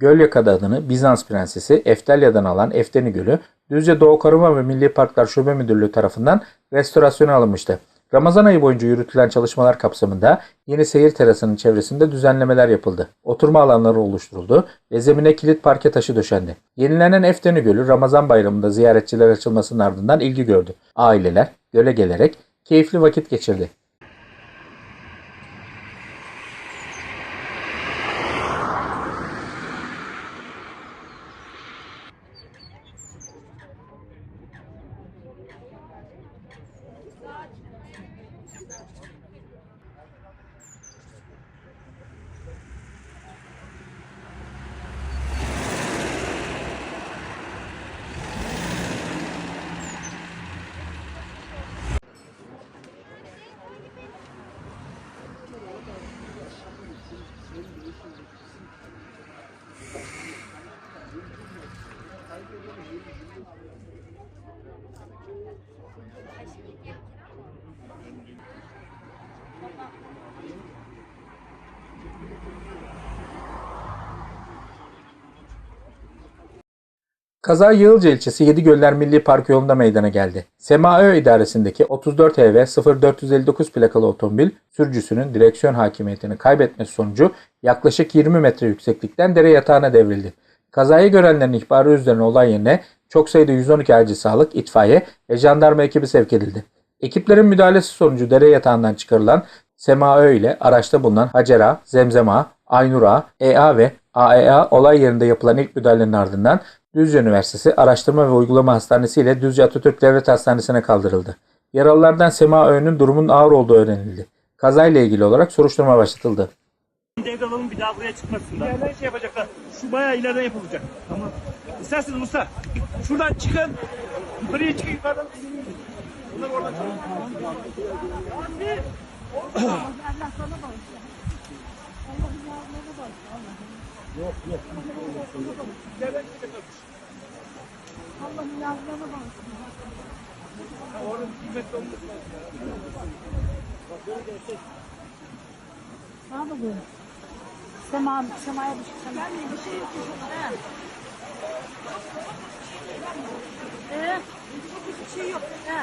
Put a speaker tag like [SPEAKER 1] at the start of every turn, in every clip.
[SPEAKER 1] Gölyaka adını Bizans prensesi Eftelya'dan alan Efteni Gölü, Düzce Doğu Koruma ve Milli Parklar Şube Müdürlüğü tarafından restorasyona alınmıştı. Ramazan ayı boyunca yürütülen çalışmalar kapsamında yeni seyir terasının çevresinde düzenlemeler yapıldı. Oturma alanları oluşturuldu ve zemine kilit parke taşı döşendi. Yenilenen Efteni Gölü Ramazan bayramında ziyaretçiler açılmasının ardından ilgi gördü. Aileler göle gelerek keyifli vakit geçirdi. Kaza Yığılca ilçesi Yedigöller Milli Parkı yolunda meydana geldi. SemaÖ idaresindeki 34 HV 0459 plakalı otomobil sürücüsünün direksiyon hakimiyetini kaybetmesi sonucu yaklaşık 20 metre yükseklikten dere yatağına devrildi. Kazayı görenlerin ihbarı üzerine olay yerine çok sayıda 112 acil sağlık, itfaiye ve jandarma ekibi sevk edildi. Ekiplerin müdahalesi sonucu dere yatağından çıkarılan SemaÖ ile araçta bulunan Hacer Ağa, Zemzem Ağa, Aynur Ağa, EA ve AEA olay yerinde yapılan ilk müdahalenin ardından Düzce Üniversitesi Araştırma ve Uygulama Hastanesi ile Düzce Atatürk Devlet Hastanesi'ne kaldırıldı. Yaralılardan Sema Öğün'ün durumun ağır olduğu öğrenildi. Kazayla ilgili olarak soruşturma başlatıldı.
[SPEAKER 2] Devralalım bir daha buraya çıkmasınlar. İleriden şey yapacaklar. Şu bayağı ileriden yapılacak. Tamam. İsterseniz Musa. Şuradan çıkın. Yukarıya çıkın yukarıdan. Bunlar oradan çıkın. İleriden çıkacaklarmış.
[SPEAKER 3] Allah'ın yardımına baksın.
[SPEAKER 2] Ha, Orada bir metre olması lazım.
[SPEAKER 3] Ne yapalım? Sema, semaya bir şey, sema. bir şey yok. He. Ee, bir şey yok. He.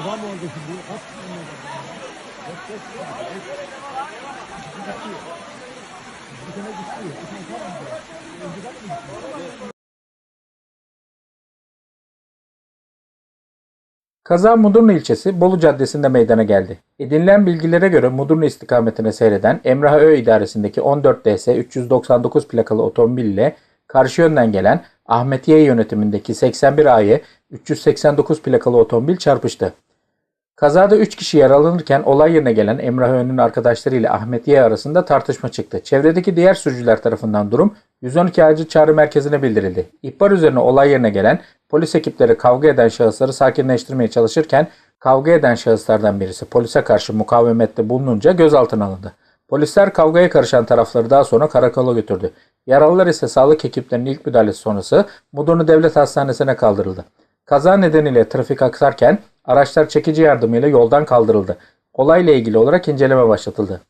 [SPEAKER 4] Adam oldu şimdi. Kaç
[SPEAKER 1] Kaza Mudurnu ilçesi Bolu Caddesi'nde meydana geldi. Edinilen bilgilere göre Mudurnu istikametine seyreden Emrah Ö idaresindeki 14 DS 399 plakalı otomobil ile karşı yönden gelen Ahmetiye yönetimindeki 81 AY 389 plakalı otomobil çarpıştı. Kazada 3 kişi yaralanırken olay yerine gelen Emrah Ö'nün arkadaşları ile Ahmetiye arasında tartışma çıktı. Çevredeki diğer sürücüler tarafından durum 112 acil çağrı merkezine bildirildi. İhbar üzerine olay yerine gelen polis ekipleri kavga eden şahısları sakinleştirmeye çalışırken kavga eden şahıslardan birisi polise karşı mukavemette bulununca gözaltına alındı. Polisler kavgaya karışan tarafları daha sonra karakola götürdü. Yaralılar ise sağlık ekiplerinin ilk müdahalesi sonrası Mudurnu Devlet Hastanesi'ne kaldırıldı. Kaza nedeniyle trafik aksarken araçlar çekici yardımıyla yoldan kaldırıldı. Olayla ilgili olarak inceleme başlatıldı.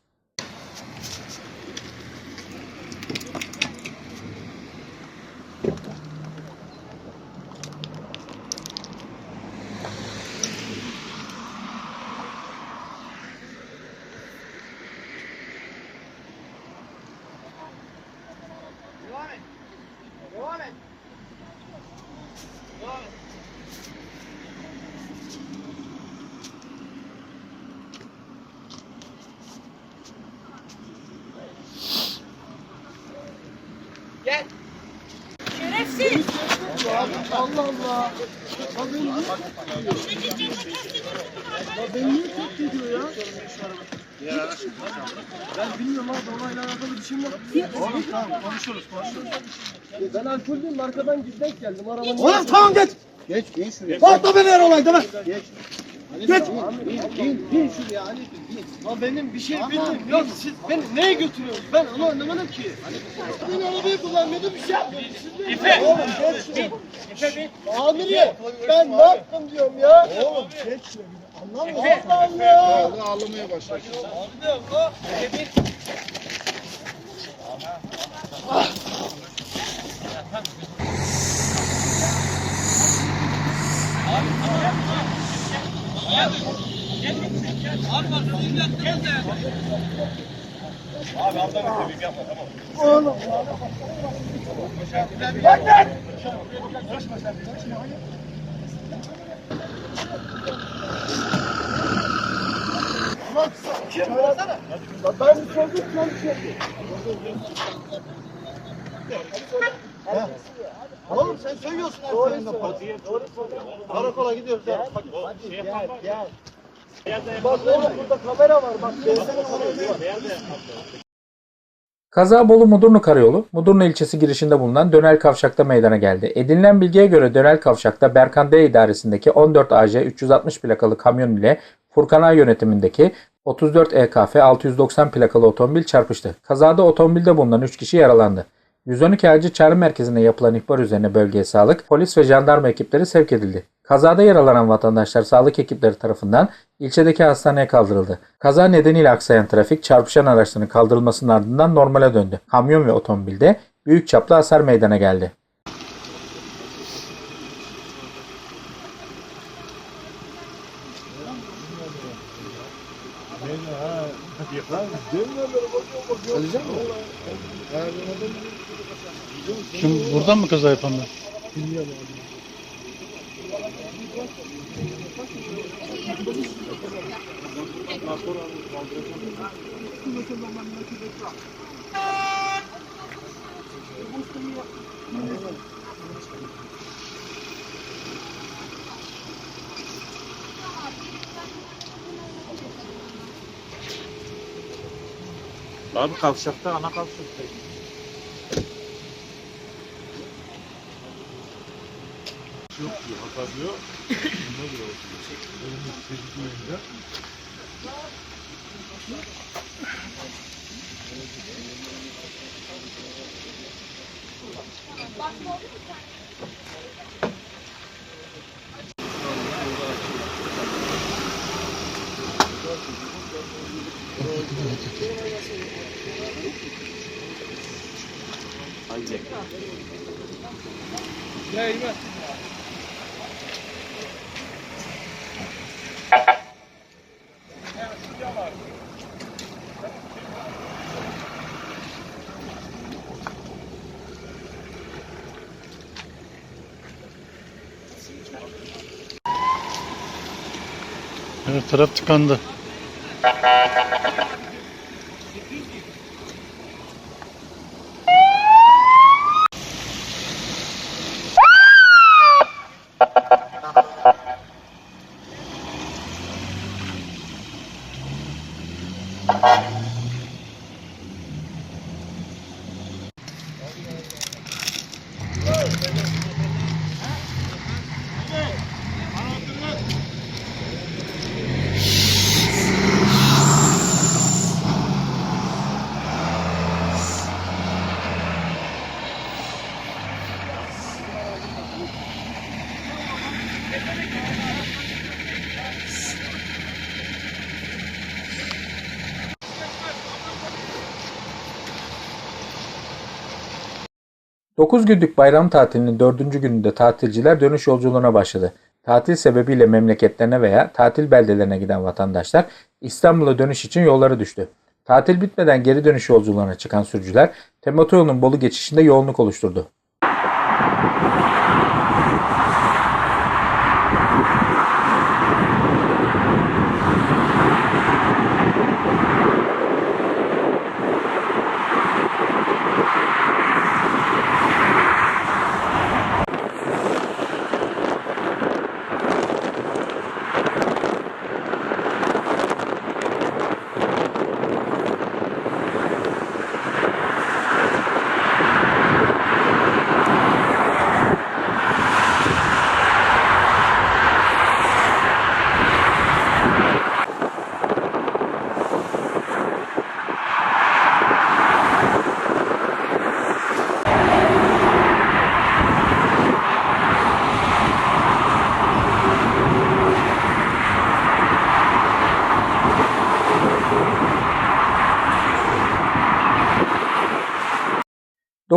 [SPEAKER 4] Allah Allah. Ya beni niye tehdit ediyor? Ya beni niye tehdit ediyor ya? Ben bilmiyorum abi olayla alakalı bir şeyim yok. Oğlum tamam konuşuruz konuşuruz. Ben alkollüyüm arkadan gizlenk geldim arabanın. Oğlum tamam geç. Geç geç şuraya. Korkma beni her olayda ben. Geç. Geç. Bin, bin şuraya Ali bin. Lan benim bir şey bildim. Yok siz beni neye götürüyorsunuz? Ben onu anlamadım ki. Ben arabayı kullanmıyordum bir şey yapmıyordum. İfe. Oğlum geç şuraya. İfe ben ne yaptım diyorum ya. Oğlum geç şuraya. Anlamıyorum. Allah Allah.
[SPEAKER 5] Orada ağlamaya başladı.
[SPEAKER 4] Abi de abla. İfe bin. Ah. Abi tamam. Allah. Ben sordum sen şey. Oğlum sen söylüyorsun her seferinde polisiye. Karakola gidiyoruz ya. Hadi, gel gel. Bak oğlum burada kamera var bak. Oraya
[SPEAKER 1] Kaza Bolu Mudurnu Karayolu, Mudurnu ilçesi girişinde bulunan Dönel Kavşak'ta meydana geldi. Edinilen bilgiye göre Dönel Kavşak'ta Berkan D idaresindeki 14 AC 360 plakalı kamyon ile Furkan A yönetimindeki 34 EKF 690 plakalı otomobil çarpıştı. Kazada otomobilde bulunan 3 kişi yaralandı. 112 acil çağrı merkezine yapılan ihbar üzerine bölgeye sağlık, polis ve jandarma ekipleri sevk edildi. Kazada yaralanan vatandaşlar sağlık ekipleri tarafından ilçedeki hastaneye kaldırıldı. Kaza nedeniyle aksayan trafik çarpışan araçların kaldırılmasının ardından normale döndü. Kamyon ve otomobilde büyük çaplı hasar meydana geldi.
[SPEAKER 5] Kim buradan mı kaza yapanlar?
[SPEAKER 2] Abi kavşakta ana kavşakta. kazıyor. Buna göre olsun. Önümüz çeşitli oyunca. Aynen. Ya İmam.
[SPEAKER 5] Her taraf tıkandı.
[SPEAKER 1] Dokuz günlük bayram tatilinin dördüncü gününde tatilciler dönüş yolculuğuna başladı. Tatil sebebiyle memleketlerine veya tatil beldelerine giden vatandaşlar İstanbul'a dönüş için yollara düştü. Tatil bitmeden geri dönüş yolculuğuna çıkan sürücüler Temotoyol'un Bolu geçişinde yoğunluk oluşturdu.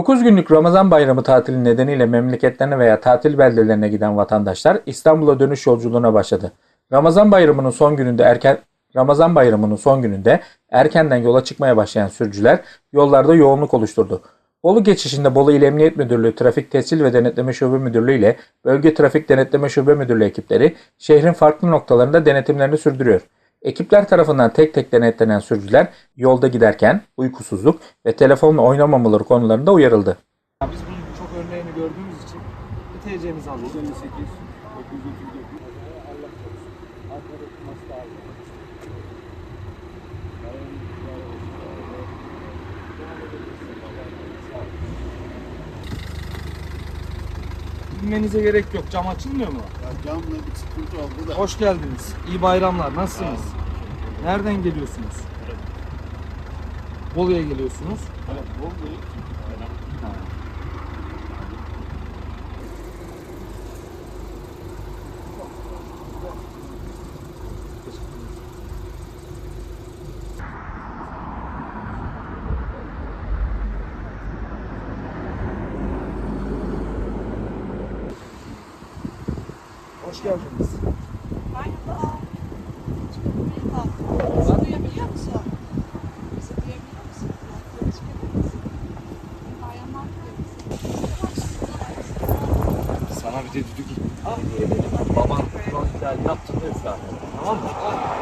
[SPEAKER 1] Dokuz günlük Ramazan bayramı tatili nedeniyle memleketlerine veya tatil beldelerine giden vatandaşlar İstanbul'a dönüş yolculuğuna başladı. Ramazan bayramının son gününde erken Ramazan bayramının son gününde erkenden yola çıkmaya başlayan sürücüler yollarda yoğunluk oluşturdu. Bolu geçişinde Bolu İl Emniyet Müdürlüğü Trafik Tescil ve Denetleme Şube Müdürlüğü ile Bölge Trafik Denetleme Şube Müdürlüğü ekipleri şehrin farklı noktalarında denetimlerini sürdürüyor. Ekipler tarafından tek tek denetlenen sürücüler yolda giderken uykusuzluk ve telefonla oynamamaları konularında uyarıldı.
[SPEAKER 4] Biz bunun çok örneğini gördüğümüz için bir TC'mizi aldık. 58, Bilmenize gerek yok. Cam açılmıyor mu?
[SPEAKER 6] Camla bir sıkıntı oldu da.
[SPEAKER 4] Hoş geldiniz. İyi bayramlar. Nasılsınız? Nereden geliyorsunuz? Bolu'ya geliyorsunuz.
[SPEAKER 6] Evet, oldu.
[SPEAKER 4] Hoş geldiniz.
[SPEAKER 7] Bizi duyabiliyor musun? Bizi duyabiliyor musun? Bayramlar diliyoruz.
[SPEAKER 4] Sana bir de düdük ah Baban ihlali yaptığında üfler. Tamam mı? Kemer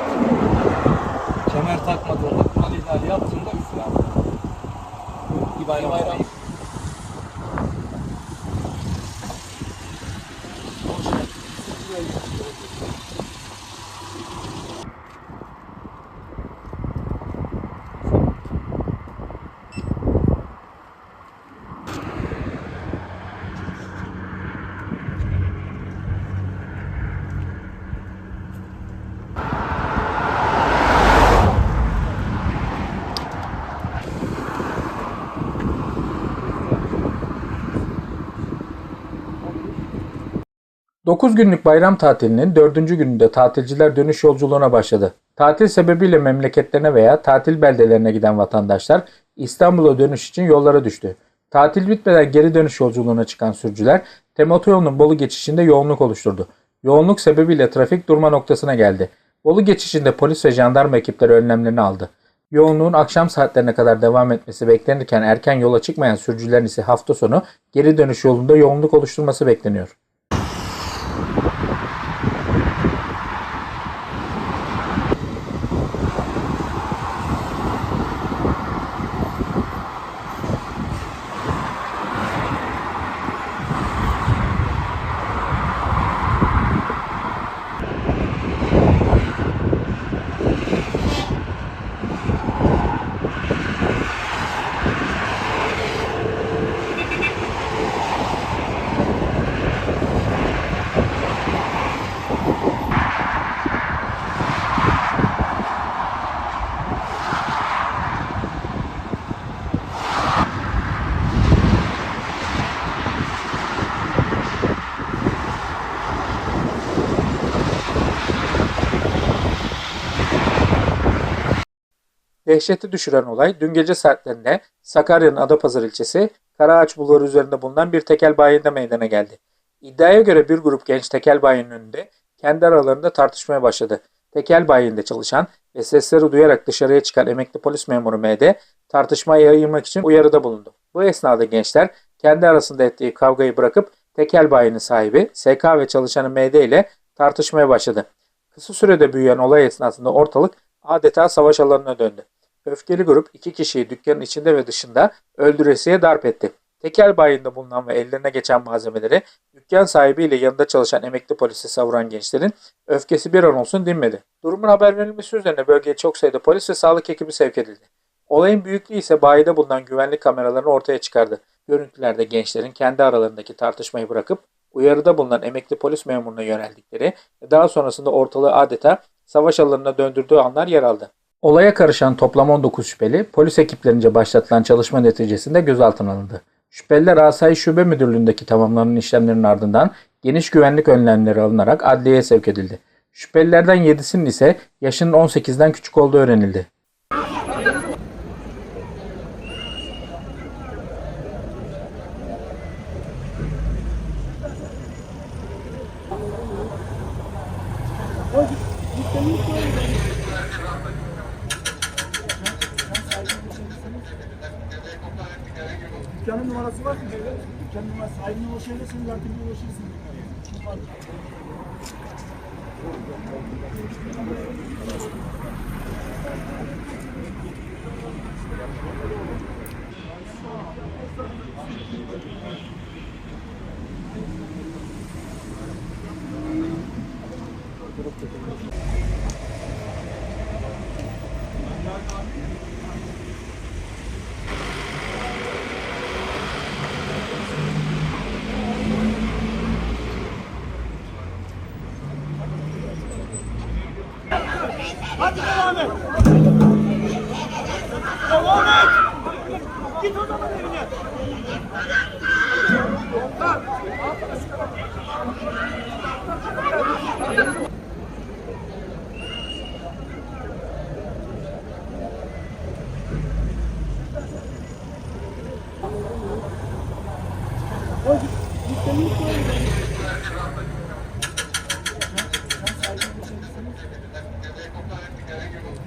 [SPEAKER 1] 9 günlük bayram tatilinin 4. gününde tatilciler dönüş yolculuğuna başladı. Tatil sebebiyle memleketlerine veya tatil beldelerine giden vatandaşlar İstanbul'a dönüş için yollara düştü. Tatil bitmeden geri dönüş yolculuğuna çıkan sürücüler TEM otoyolunun Bolu geçişinde yoğunluk oluşturdu. Yoğunluk sebebiyle trafik durma noktasına geldi. Bolu geçişinde polis ve jandarma ekipleri önlemlerini aldı. Yoğunluğun akşam saatlerine kadar devam etmesi beklenirken erken yola çıkmayan sürücülerin ise hafta sonu geri dönüş yolunda yoğunluk oluşturması bekleniyor. Dehşeti düşüren olay dün gece saatlerinde Sakarya'nın Adapazarı ilçesi Karaağaç Bulvarı üzerinde bulunan bir tekel bayinde meydana geldi. İddiaya göre bir grup genç tekel bayinin önünde kendi aralarında tartışmaya başladı. Tekel bayinde çalışan ve sesleri duyarak dışarıya çıkan emekli polis memuru MD tartışmayı yayılmak için uyarıda bulundu. Bu esnada gençler kendi arasında ettiği kavgayı bırakıp tekel bayinin sahibi SK ve çalışanı MD ile tartışmaya başladı. Kısa sürede büyüyen olay esnasında ortalık adeta savaş alanına döndü. Öfkeli grup iki kişiyi dükkanın içinde ve dışında öldüresiye darp etti. Tekel bayinde bulunan ve ellerine geçen malzemeleri dükkan sahibiyle yanında çalışan emekli polisi savuran gençlerin öfkesi bir an olsun dinmedi. Durumun haber verilmesi üzerine bölgeye çok sayıda polis ve sağlık ekibi sevk edildi. Olayın büyüklüğü ise bayide bulunan güvenlik kameralarını ortaya çıkardı. Görüntülerde gençlerin kendi aralarındaki tartışmayı bırakıp uyarıda bulunan emekli polis memuruna yöneldikleri ve daha sonrasında ortalığı adeta savaş alanına döndürdüğü anlar yer aldı. Olaya karışan toplam 19 şüpheli polis ekiplerince başlatılan çalışma neticesinde gözaltına alındı. Şüpheliler Asayiş Şube Müdürlüğü'ndeki tamamlanan işlemlerin ardından geniş güvenlik önlemleri alınarak adliyeye sevk edildi. Şüphelilerden 7'sinin ise yaşının 18'den küçük olduğu öğrenildi.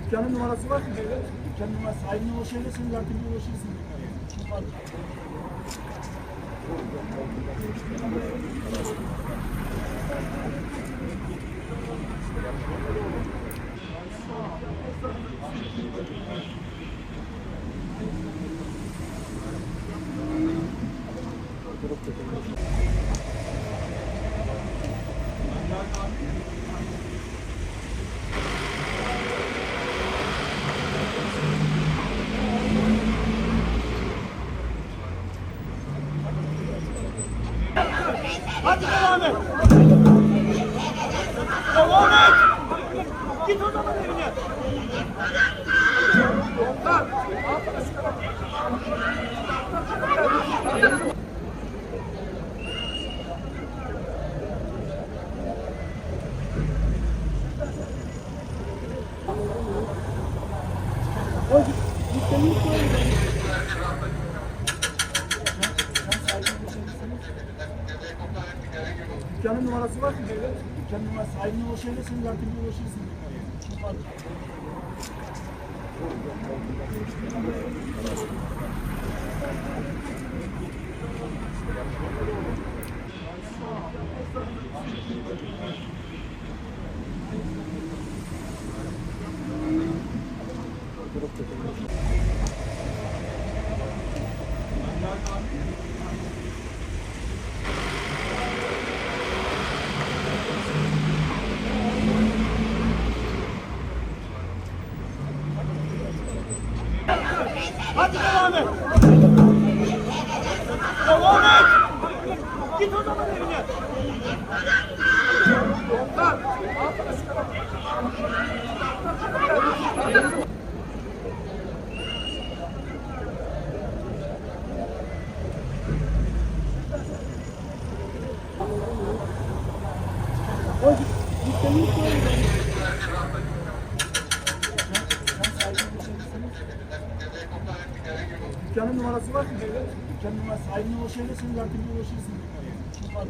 [SPEAKER 4] Dükkanın numarası var mı? Dükkanın numarası. Sahibine ulaşabilirsiniz, artık ulaşırsınız. Kim var?
[SPEAKER 2] Hadi devam et. Devam et. Git o zaman evine.
[SPEAKER 4] Dükkanın numarası var mı? Sahibine ulaşabilirsiniz, artık ulaşırsınız. Kim var? Dükkanın numarası var mı? Dükkanın numarası. Sahibine ulaşabilirsiniz, artık ulaşırsınız. Kim var?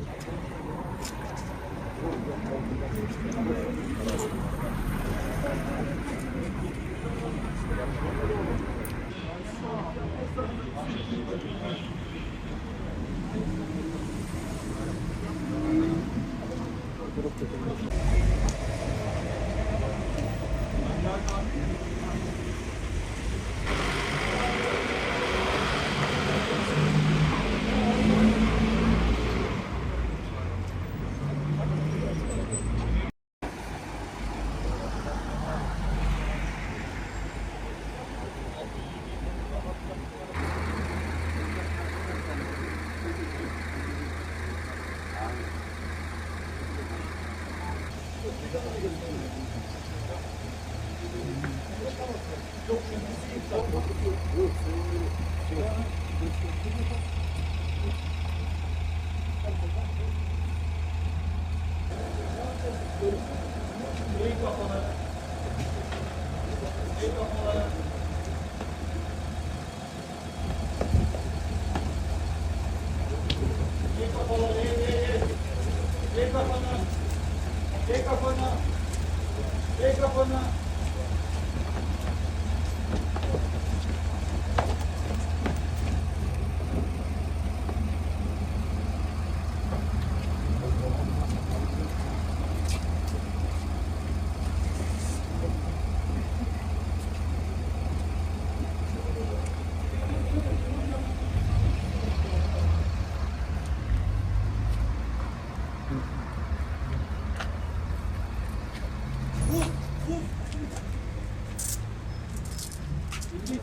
[SPEAKER 4] Thank you.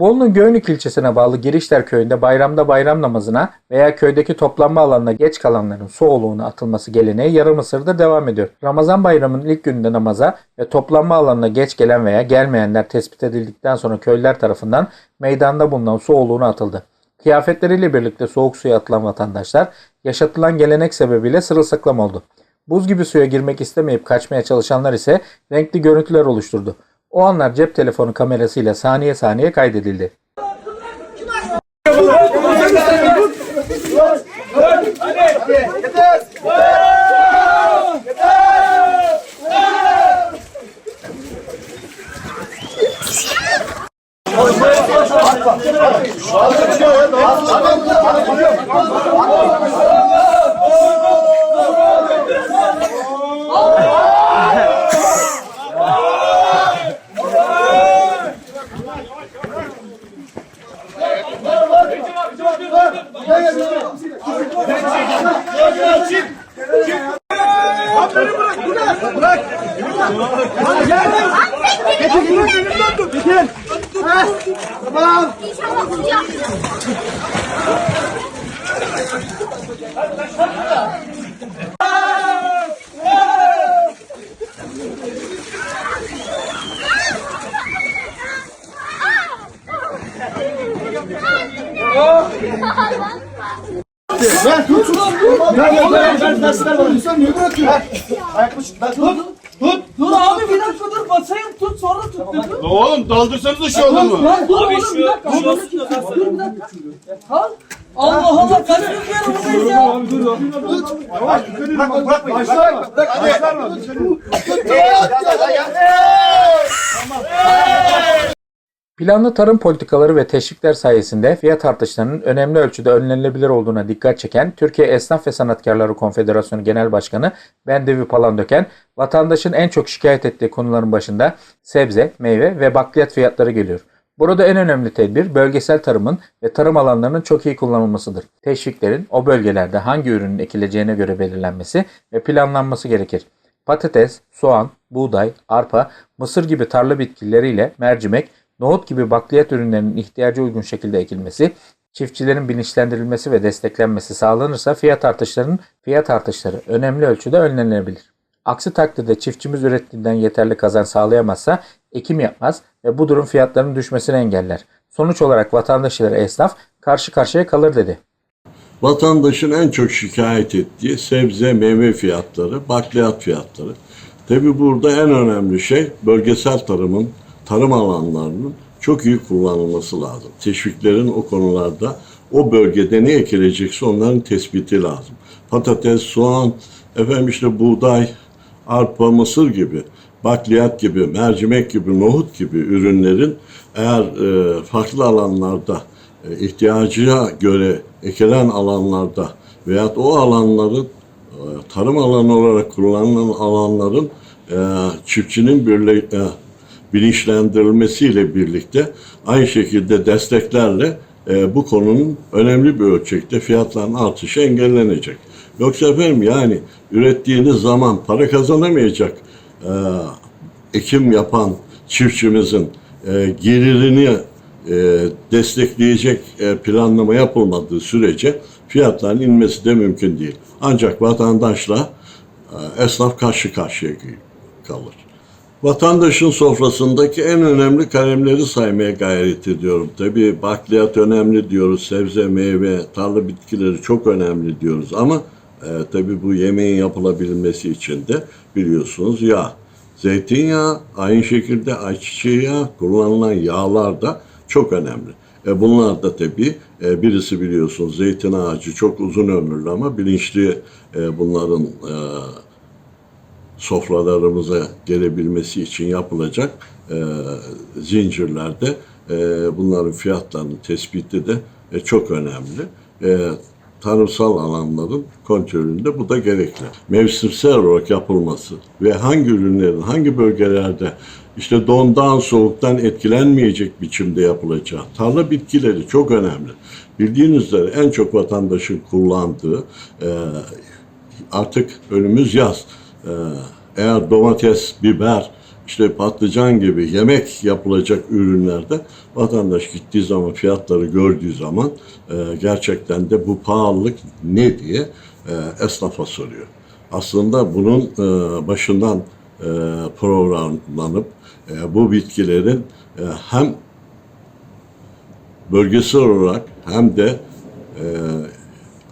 [SPEAKER 1] Bolu'nun Göynük ilçesine bağlı Girişler köyünde bayramda bayram namazına veya köydeki toplanma alanına geç kalanların su oluğuna atılması geleneği yarım asırdır devam ediyor. Ramazan bayramının ilk gününde namaza ve toplanma alanına geç gelen veya gelmeyenler tespit edildikten sonra köylüler tarafından meydanda bulunan su oluğuna atıldı. Kıyafetleriyle birlikte soğuk suya atılan vatandaşlar yaşatılan gelenek sebebiyle sırılsıklam oldu. Buz gibi suya girmek istemeyip kaçmaya çalışanlar ise renkli görüntüler oluşturdu. O anlar cep telefonu kamerasıyla saniye saniye kaydedildi.
[SPEAKER 4] Ver tut tut. Ver ver ver ver dersler var. Sen niye bırakıyorsun? Ayakkabı ben tut. Tut.
[SPEAKER 7] Dur abi bir dakika dur basayım tut sonra tut dedim.
[SPEAKER 6] Oğlum daldırsanıza şu adamı.
[SPEAKER 7] Lan dur oğlum bir dakika. Dur bir dakika. Al. Allah Allah kaç gün buradayız ya.
[SPEAKER 1] Planlı tarım politikaları ve teşvikler sayesinde fiyat artışlarının önemli ölçüde önlenebilir olduğuna dikkat çeken Türkiye Esnaf ve Sanatkarları Konfederasyonu Genel Başkanı Bendevi Palandöken, vatandaşın en çok şikayet ettiği konuların başında sebze, meyve ve bakliyat fiyatları geliyor. Burada en önemli tedbir bölgesel tarımın ve tarım alanlarının çok iyi kullanılmasıdır. Teşviklerin o bölgelerde hangi ürünün ekileceğine göre belirlenmesi ve planlanması gerekir. Patates, soğan, buğday, arpa, mısır gibi tarla bitkileriyle mercimek, nohut gibi bakliyat ürünlerinin ihtiyaca uygun şekilde ekilmesi, çiftçilerin bilinçlendirilmesi ve desteklenmesi sağlanırsa fiyat artışlarının fiyat artışları önemli ölçüde önlenebilir. Aksi takdirde çiftçimiz ürettiğinden yeterli kazanç sağlayamazsa ekim yapmaz ve bu durum fiyatların düşmesini engeller. Sonuç olarak vatandaş ile esnaf karşı karşıya kalır dedi.
[SPEAKER 8] Vatandaşın en çok şikayet ettiği sebze, meyve fiyatları, bakliyat fiyatları. Tabi burada en önemli şey bölgesel tarımın, tarım alanlarının çok iyi kullanılması lazım. Teşviklerin o konularda o bölgede ne ekilecekse onların tespiti lazım. Patates, soğan, efendim işte buğday, arpa, mısır gibi, bakliyat gibi, mercimek gibi, nohut gibi ürünlerin eğer e, farklı alanlarda e, ihtiyacına göre ekilen alanlarda veyahut o alanların e, tarım alanı olarak kullanılan alanların e, çiftçinin birle, e, bilinçlendirilmesiyle birlikte aynı şekilde desteklerle e, bu konunun önemli bir ölçekte fiyatların artışı engellenecek. Yoksa efendim yani ürettiğiniz zaman para kazanamayacak e, ekim yapan çiftçimizin e, gelirini e, destekleyecek e, planlama yapılmadığı sürece fiyatların inmesi de mümkün değil. Ancak vatandaşla e, esnaf karşı karşıya kalır. Vatandaşın sofrasındaki en önemli kalemleri saymaya gayret ediyorum. Tabii bakliyat önemli diyoruz, sebze, meyve, tarla bitkileri çok önemli diyoruz ama e, tabii bu yemeğin yapılabilmesi için de biliyorsunuz yağ. Zeytinyağı, aynı şekilde ayçiçeği yağı, kullanılan yağlar da çok önemli. E bunlar da tabii e, birisi biliyorsunuz zeytin ağacı çok uzun ömürlü ama bilinçli e, bunların e, sofralarımıza gelebilmesi için yapılacak e, zincirlerde e, bunların fiyatlarının tespiti de e, çok önemli. E, tarımsal alanların kontrolünde bu da gerekli. Mevsimsel olarak yapılması ve hangi ürünlerin hangi bölgelerde işte dondan soğuktan etkilenmeyecek biçimde yapılacağı tarla bitkileri çok önemli. Bildiğiniz üzere en çok vatandaşın kullandığı e, artık önümüz yaz. E, eğer domates, biber, işte patlıcan gibi yemek yapılacak ürünlerde vatandaş gittiği zaman fiyatları gördüğü zaman e, gerçekten de bu pahalılık ne diye e, esnafa soruyor. Aslında bunun e, başından e, programlanıp e, bu bitkilerin e, hem bölgesel olarak hem de e,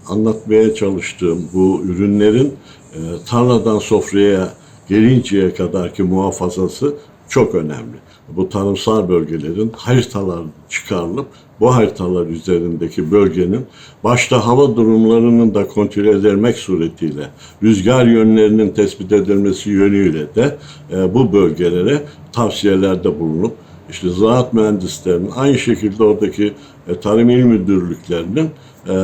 [SPEAKER 8] anlatmaya çalıştığım bu ürünlerin e, tarladan sofraya gelinceye kadarki muhafazası çok önemli. Bu tarımsal bölgelerin haritalar çıkarılıp bu haritalar üzerindeki bölgenin başta hava durumlarının da kontrol edilmek suretiyle rüzgar yönlerinin tespit edilmesi yönüyle de e, bu bölgelere tavsiyelerde bulunup işte ziraat mühendislerinin aynı şekilde oradaki e, tarım il müdürlüklerinin e,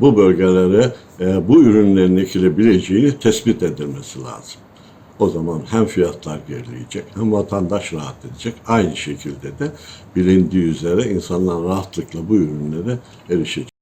[SPEAKER 8] bu bölgelere e, bu ürünlerin ekilebileceğini tespit edilmesi lazım. O zaman hem fiyatlar gerileyecek hem vatandaş rahat edecek. Aynı şekilde de bilindiği üzere insanlar rahatlıkla bu ürünlere erişecek.